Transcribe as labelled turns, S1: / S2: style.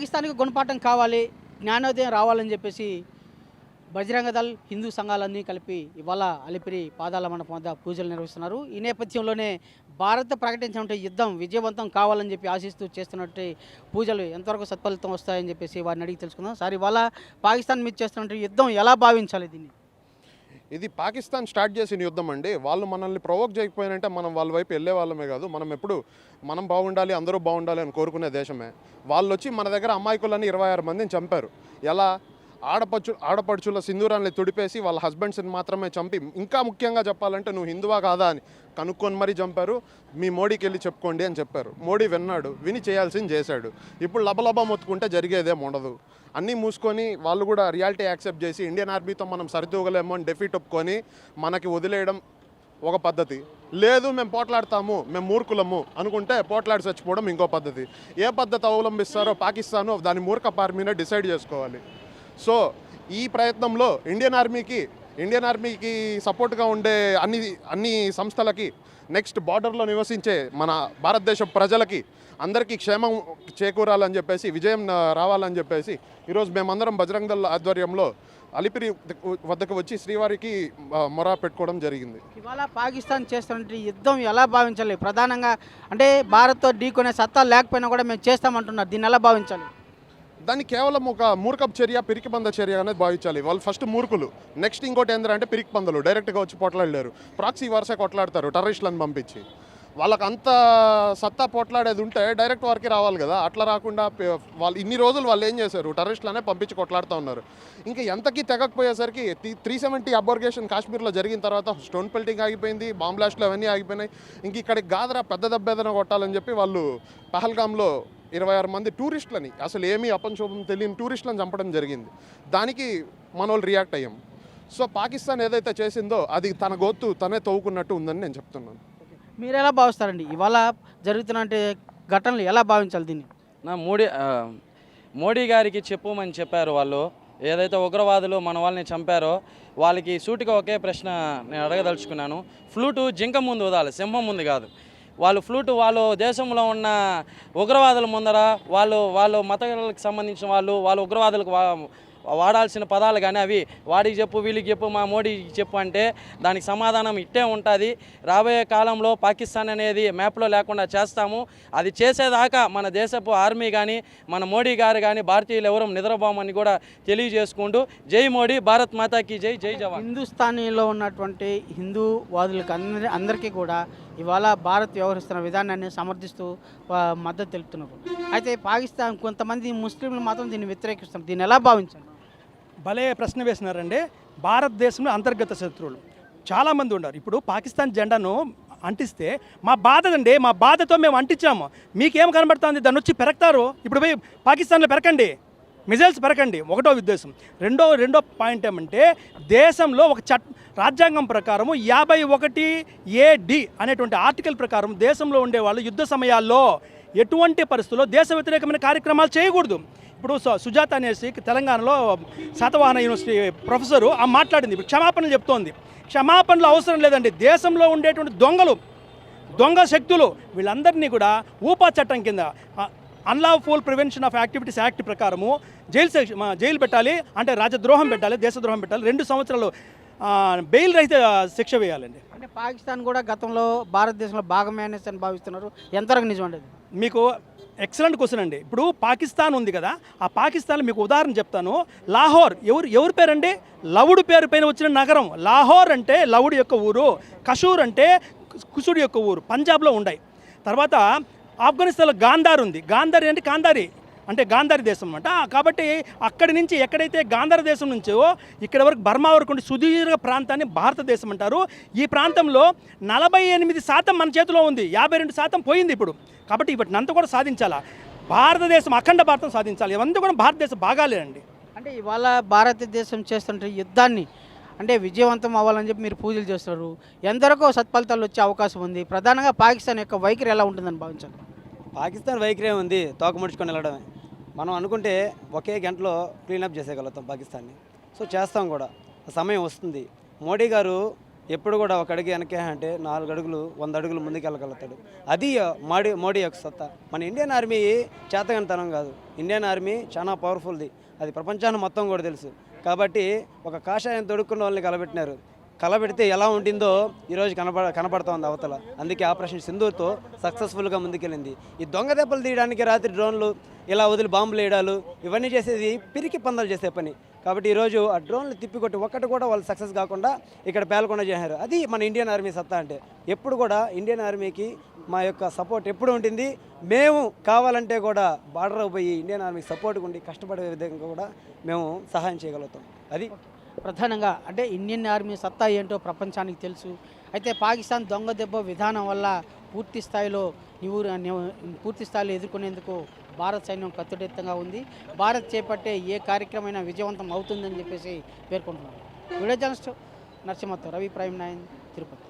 S1: పాకిస్తాన్కి గుణపాఠం కావాలి జ్ఞానోదయం రావాలని చెప్పేసి బజరంగ దళ్ హిందూ సంఘాలన్నీ కలిపి ఇవాళ అలిపిరి పాదాల మండపం వద్ద పూజలు నిర్వహిస్తున్నారు. ఈ నేపథ్యంలోనే భారత్ ప్రకటించినటువంటి యుద్ధం విజయవంతం కావాలని చెప్పి ఆశిస్తూ చేస్తున్నట్టు పూజలు ఎంతవరకు సత్ఫలితం వస్తాయని చెప్పేసి వారిని అడిగి తెలుసుకుందాం. సార్ ఇవాళ పాకిస్తాన్ మీద చేస్తున్నటువంటి యుద్ధం ఎలా భావించాలి దీన్ని?
S2: ఇది పాకిస్తాన్ స్టార్ట్ చేసిన యుద్ధం అండి. వాళ్ళు మనల్ని ప్రొవోక్ చేయకపోయినంటే మనం వాళ్ళ వైపు వెళ్ళే వాళ్ళమే కాదు. మనం ఎప్పుడు మనం బాగుండాలి అందరూ బాగుండాలి అని కోరుకునే దేశమే. వాళ్ళు వచ్చి మన దగ్గర అమాయకులని ఇరవై ఆరు మందిని చంపారు. ఎలా? ఆడపడుచు ఆడపడుచుల సింధూరాన్ని తుడిపేసి వాళ్ళ హస్బెండ్స్ని మాత్రమే చంపి ఇంకా ముఖ్యంగా చెప్పాలంటే నువ్వు హిందువా కాదా అని కనుక్కొని మరీ చంపారు. మీ మోడీకి వెళ్ళి చెప్పుకోండి అని చెప్పారు. మోడీ విన్నాడు విని చేయాల్సింది చేశాడు. ఇప్పుడు లబలబా మొత్తుకుంటే జరిగేదేం ఉండదు. అన్నీ మూసుకొని వాళ్ళు కూడా రియాలిటీ యాక్సెప్ట్ చేసి ఇండియన్ ఆర్మీతో మనం సరితూగలేమో అని డెఫీట్ ఒప్పుకొని మనకి వదిలేయడం ఒక పద్ధతి. లేదు మేము పోట్లాడతాము మేము మూర్ఖులము అనుకుంటే పోట్లాడి చచ్చిపోవడం ఇంకో పద్ధతి. ఏ పద్ధతి అవలంబిస్తారో పాకిస్తాను దాని మూర్ఖ పార్మీనే డిసైడ్ చేసుకోవాలి. సో ఈ ప్రయత్నంలో ఇండియన్ ఆర్మీకి ఇండియన్ ఆర్మీకి సపోర్ట్గా ఉండే అన్ని అన్ని సంస్థలకి నెక్స్ట్ బార్డర్లో నివసించే మన భారతదేశ ప్రజలకి అందరికీ క్షేమం చేకూరాలని చెప్పేసి విజయం రావాలని చెప్పేసి ఈరోజు మేమందరం బజరంగ్ ఆధ్వర్యంలో అలిపిరి వద్దకు వచ్చి శ్రీవారికి మొర పెట్టుకోవడం జరిగింది.
S1: ఇవాళ పాకిస్తాన్ చేస్తున్నటువంటి యుద్ధం ఎలా భావించాలి? ప్రధానంగా అంటే భారత్తో ఢీకొనే సత్తా లేకపోయినా కూడా మేము చేస్తామంటున్నారు. దీన్ని ఎలా భావించాలి?
S2: దాన్ని కేవలం ఒక మూర్ఖపు చర్య పిరికిపంద చర్య అనేది భావించాలి. వాళ్ళు ఫస్ట్ మూర్ఖులు. నెక్స్ట్ ఇంకోటి ఏంటంటే పిరికి పందులు. డైరెక్ట్గా వచ్చి పోట్లాడలేరు. ప్రాక్సీ వరుస కొట్లాడతారు టెర్రరిస్టులను పంపించి. వాళ్ళకి అంత సత్తా పోట్లాడేది ఉంటే డైరెక్ట్ వారికి రావాలి కదా. అట్లా రాకుండా వాళ్ళు ఇన్ని రోజులు వాళ్ళు ఏం చేశారు? టెర్రరిస్టులనే పంపించి కొట్లాడుతూ ఉన్నారు. ఇంకా ఎంతకీ తెగకపోయేసరికి త్రీ సెవెంటీ అబోర్గేషన్ కాశ్మీర్లో జరిగిన తర్వాత స్టోన్ పెల్టింగ్ ఆగిపోయింది బాంబ్లాస్ట్లు అవన్నీ ఆగిపోయినాయి. ఇంక ఇక్కడికి గాదరా పెద్ద దెబ్బ ఏదైనా కొట్టాలని చెప్పి వాళ్ళు పహల్గామ్లో ఇరవై ఆరు మంది టూరిస్టులని అసలు ఏమీ అపంశోభం తెలియని టూరిస్టులను చంపడం జరిగింది. దానికి మన వాళ్ళు రియాక్ట్ అయ్యాం. సో పాకిస్తాన్ ఏదైతే చేసిందో అది తన గొత్తు తనే తవ్వుకున్నట్టు ఉందని నేను చెప్తున్నాను.
S1: మీరు ఎలా భావిస్తారండి? ఇవాళ జరుగుతున్న ఘటనలు ఎలా భావించాలి దీన్ని?
S3: నా మోడీ మోడీ గారికి చెప్పమని చెప్పారు వాళ్ళు. ఏదైతే ఉగ్రవాదులు మన వాళ్ళని చంపారో వాళ్ళకి సూటిగా ఒకే ప్రశ్న నేను అడగదలుచుకున్నాను. ఫ్లూటు జింక ముందు వదాలి సింహం ముందు కాదు. వాళ్ళు ఫ్లూటు వాళ్ళు దేశంలో ఉన్న ఉగ్రవాదుల ముందర వాళ్ళు వాళ్ళు మతాలకు సంబంధించిన వాళ్ళు వాళ్ళు ఉగ్రవాదులకు వా వాడాల్సిన పదాలు కానీ అవి వాడికి చెప్పు వీళ్ళకి చెప్పు మా మోడీకి చెప్పు అంటే దానికి సమాధానం ఇట్టే ఉంటుంది. రాబోయే కాలంలో పాకిస్తాన్ అనేది మ్యాప్లో లేకుండా చేస్తాము. అది చేసేదాకా మన దేశపు ఆర్మీ కానీ మన మోడీ గారు కానీ భారతీయులు ఎవరూ నిద్రపోమని కూడా తెలియజేసుకుంటూ జై మోడీ భారత్ మాతాకి జై జై జవాన్.
S1: హిందుస్థానీలో ఉన్నటువంటి హిందూ వాదులకు అందరి అందరికీ కూడా ఇవాళ భారత్ వ్యవహరిస్తున్న విధానాన్ని సమర్థిస్తూ మద్దతు తెలుపుతున్నారు. అయితే పాకిస్తాన్ కొంతమంది ముస్లింలు మాత్రం దీన్ని వ్యతిరేకిస్తున్నారు. దీన్ని ఎలా భావించాలి
S4: భలే ప్రశ్న వేసినారండి. భారతదేశంలో అంతర్గత శత్రువులు. చాలామంది ఉన్నారు. ఇప్పుడు పాకిస్తాన్ జెండాను అంటిస్తే మా బాధదండి. మా బాధతో మేము అంటించాము. మీకేం కనబడుతుంది? దాన్ని వచ్చి పెరగతారు ఇప్పుడు పోయి పాకిస్తాన్లో పెరకండి. మిజైల్స్ పెరకండి ఒకటో ఉద్దేశం. రెండో రెండో పాయింట్ ఏమంటే దేశంలో ఒక చట్ రాజ్యాంగం ప్రకారము యాభై ఒకటి ఏడి అనేటువంటి ఆర్టికల్ ప్రకారం దేశంలో ఉండేవాళ్ళు యుద్ధ సమయాల్లో ఎటువంటి పరిస్థితుల్లో దేశ వ్యతిరేకమైన కార్యక్రమాలు చేయకూడదు. ఇప్పుడు సుజాత అనేసి తెలంగాణలో శాతవాహన యూనివర్సిటీ ప్రొఫెసరు ఆ మాట్లాడింది. క్షమాపణలు చెప్తోంది. క్షమాపణలు అవసరం లేదండి. దేశంలో ఉండేటువంటి దొంగలు దొంగ శక్తులు వీళ్ళందరినీ కూడా ఊపా చట్టం కింద unlawful prevention of activities act ప్రకారము జైలు శిక్ష జైలు పెట్టాలి అంటే రాజద్రోహం పెట్టాలి దేశద్రోహం పెట్టాలి రెండు సంవత్సరాలు బెయిల్ రహిత శిక్ష వేయాలండి.
S1: అంటే పాకిస్తాన్ కూడా గతంలో భారతదేశంలో భాగమే అనేసి అని భావిస్తున్నారు. ఎంతవరకు నిజం అండి?
S4: మీకు ఎక్సలెంట్ క్వశ్చన్ అండి. ఇప్పుడు పాకిస్తాన్ ఉంది కదా ఆ పాకిస్తాన్లో మీకు ఉదాహరణ చెప్తాను. లాహోర్ ఎవరు ఎవరి పేరండి? లవుడు పేరు పైన వచ్చిన నగరం. లాహోర్ అంటే లవుడు యొక్క ఊరు కషూర్ అంటే కుసుడు యొక్క ఊరు పంజాబ్లో ఉన్నాయి తర్వాత ఆఫ్ఘనిస్తాన్లో గాంధార్ ఉంది. గాంధారి అంటే గాంధారి అంటే గాంధారి దేశం అనమాట కాబట్టి అక్కడి నుంచి ఎక్కడైతే గాంధార దేశం నుంచో ఇక్కడ వరకు బర్మా వరకు ఉండే సుదీర్ఘ ప్రాంతాన్ని భారతదేశం అంటారు. ఈ ప్రాంతంలో నలభై ఎనిమిది శాతం మన చేతిలో ఉంది. యాభై రెండు శాతం పోయింది ఇప్పుడు. కాబట్టి ఇప్పటి నంత కూడా సాధించాలా? భారతదేశం అఖండ భారతం సాధించాలి. ఇవంతా కూడా భారతదేశ భాగాలేనండి
S1: అంటే ఇవాళ భారతదేశం చేస్తుంటే యుద్ధాన్ని అంటే విజయవంతం అవ్వాలని చెప్పి మీరు పూజలు చేస్తారు ఎందరికో సత్ఫలితాలు వచ్చే అవకాశం ఉంది. ప్రధానంగా పాకిస్తాన్ యొక్క వైఖరి ఎలా ఉంటుందని భావించాలి
S5: పాకిస్తాన్ వైఖరే ఉంది తోక ముడుచుకొని వెళ్ళడమే. మనం అనుకుంటే ఒకే గంటలో క్లీనప్ చేసేయగలుగుతాం పాకిస్తాన్ని. సో చేస్తాం కూడా. సమయం వస్తుంది. మోడీ గారు ఎప్పుడు కూడా ఒక అడుగు వెనకే అంటే నాలుగు అడుగులు వంద అడుగులు ముందుకు వెళ్ళగలుగుతాడు. అది మోడీ మోడీ యొక్క సత్తా. మన ఇండియన్ ఆర్మీ చేతగనితనం కాదు. ఇండియన్ ఆర్మీ చాలా పవర్ఫుల్ది. అది ప్రపంచాన్ని మొత్తం కూడా తెలుసు. కాబట్టి ఒక కాషాయం తొడుక్కున్న వాళ్ళని కలబెట్టినారు. కలబెడితే ఎలా ఉంటుందో ఈరోజు కనపడ కనపడుతోంది అవతల. అందుకే ఆపరేషన్ సింధూర్తో సక్సెస్ఫుల్గా ముందుకెళ్ళింది. ఈ దొంగ దెబ్బలు తీయడానికి రాత్రి డ్రోన్లు ఇలా వదిలి బాంబులు వేయడాలు ఇవన్నీ చేసేది పిరికి పందాలు చేసే పని. కాబట్టి ఈరోజు ఆ డ్రోన్లు తిప్పికొట్టి ఒక్కటి కూడా వాళ్ళు సక్సెస్ కాకుండా ఇక్కడ పేలకుండా చేశారు. అది మన ఇండియన్ ఆర్మీ సత్తా అంటే. ఎప్పుడు కూడా ఇండియన్ ఆర్మీకి మా యొక్క సపోర్ట్ ఎప్పుడు ఉంటుంది? మేము కావాలంటే కూడా బార్డర్ పోయి ఇండియన్ ఆర్మీకి సపోర్ట్గా ఉండి కష్టపడే విధంగా కూడా మేము సహాయం చేయగలుగుతాం. అది
S1: ప్రధానంగా అంటే ఇండియన్ ఆర్మీ సత్తా ఏంటో ప్రపంచానికి తెలుసు. అయితే పాకిస్తాన్ దొంగ దెబ్బ విధానం వల్ల పూర్తి స్థాయిలో నివూరు పూర్తి స్థాయిలో ఎదుర్కొనేందుకు భారత్ సైన్యం కత్తుడెత్తంగా ఉంది. భారత్ చేపట్టే ఏ కార్యక్రమైనా విజయవంతం అవుతుందని చెప్పేసి పేర్కొంటున్నారు. వీడియో జర్నలిస్ట్ నరసింహతో రవి ప్రైమ్ నాయన్ తిరుపతి.